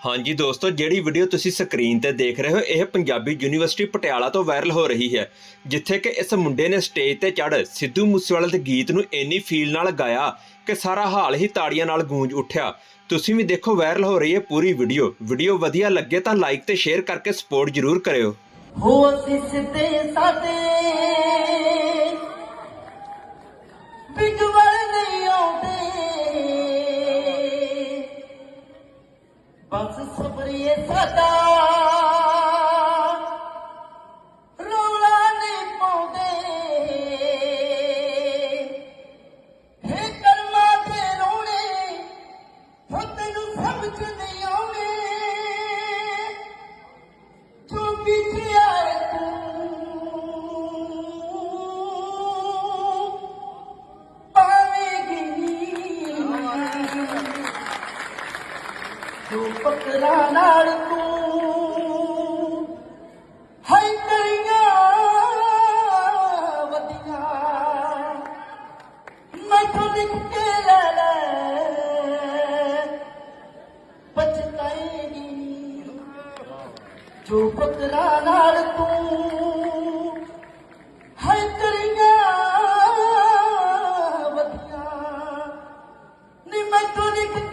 ਹਾਂਜੀ ਦੋਸਤੋ, ਜਿਹੜੀ ਵੀਡੀਓ ਤੁਸੀਂ ਸਕਰੀਨ ਤੇ ਦੇਖ ਰਹੇ ਹੋ, ਇਹ ਪੰਜਾਬੀ ਯੂਨੀਵਰਸਿਟੀ ਪਟਿਆਲਾ ਤੋਂ ਵਾਇਰਲ ਹੋ ਰਹੀ ਹੈ, ਜਿੱਥੇ ਕਿ ਇਸ ਮੁੰਡੇ ਨੇ ਸਟੇਜ ਤੇ ਚੜ ਸਿੱਧੂ ਮੂਸੇਵਾਲੇ ਦੇ ਗੀਤ ਨੂੰ ਇੰਨੀ ਫੀਲ ਨਾਲ ਗਾਇਆ ਕਿ ਸਾਰਾ ਹਾਲ ਹੀ ਤਾੜੀਆਂ ਨਾਲ ਗੂੰਜ ਉੱਠਿਆ। ਤੁਸੀਂ ਵੀ ਦੇਖੋ ਵਾਇਰਲ ਹੋ ਰਹੀ ਹੈ ਪੂਰੀ ਵੀਡੀਓ ਵੀਡੀਓ ਵਧੀਆ ਲੱਗੇ ਤਾਂ ਲਾਈਕ ਤੇ ਸ਼ੇਅਰ ਕਰਕੇ ਸਪੋਰਟ ਜ਼ਰੂਰ ਕਰਿਓ। ਹੋ ਸਿਸਤੇ ਸਾਦੇ ਬਿਗਵਲ ਬਸ ਸਦਾ ਸਾਡਾ ਰੌਲਾ ਨਹੀਂ ਪਾਉਂਦੇ। ਹੇ ਕਰਮਾ ਦੇ ਰੋਣੇ ਹੋ ਨੂੰ ਸਮਝਦੇ ਤੂੰ ਪਕੜਾ ਨਾਲ ਤੂੰ? ਹਾਈ ਕਰੀਆਂ ਵਧੀਆਂ। ਮੈਂ ਤੋਂ ਲਿਖ ਕੇ ਲੈ ਲੈ। ਪਛਤਾਏਗੀ। ਜੋ ਬਕਰਾ ਨਾਲ ਤੂੰ? ਹਾਈ ਕਰੀਆਂ ਵਧੀਆਂ। ਨੀ ਮੈਂ ਤੋਂ ਲਿਖ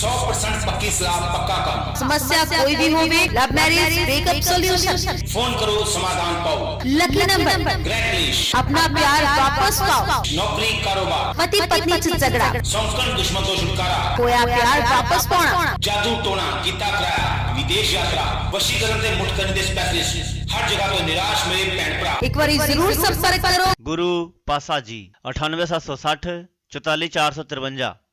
सौ परसेंट पक्की सलाह पक्का काम। समस्या कोई भी हो भी love marriage breakup solution phone करो समाधान पाओ। लकी नंबर ग्रैंडलिश अपना प्यार वापस पाओ। नौकरी कारोबार। पति पत्नी से झगड़ा। संस्कृत दुश्मन को छुटकारा। खोया प्यार वापस पाना। जादू टोना गीता कराया। विदेश यात्रा। वशीकरण से मुठ करने स्पेशलिस्ट हर जगह तो निराश मेरे पैंट एक बार ज़रूर संपर्क करो। गुरु पासा जी अठानवे सात सौ साठ। 44453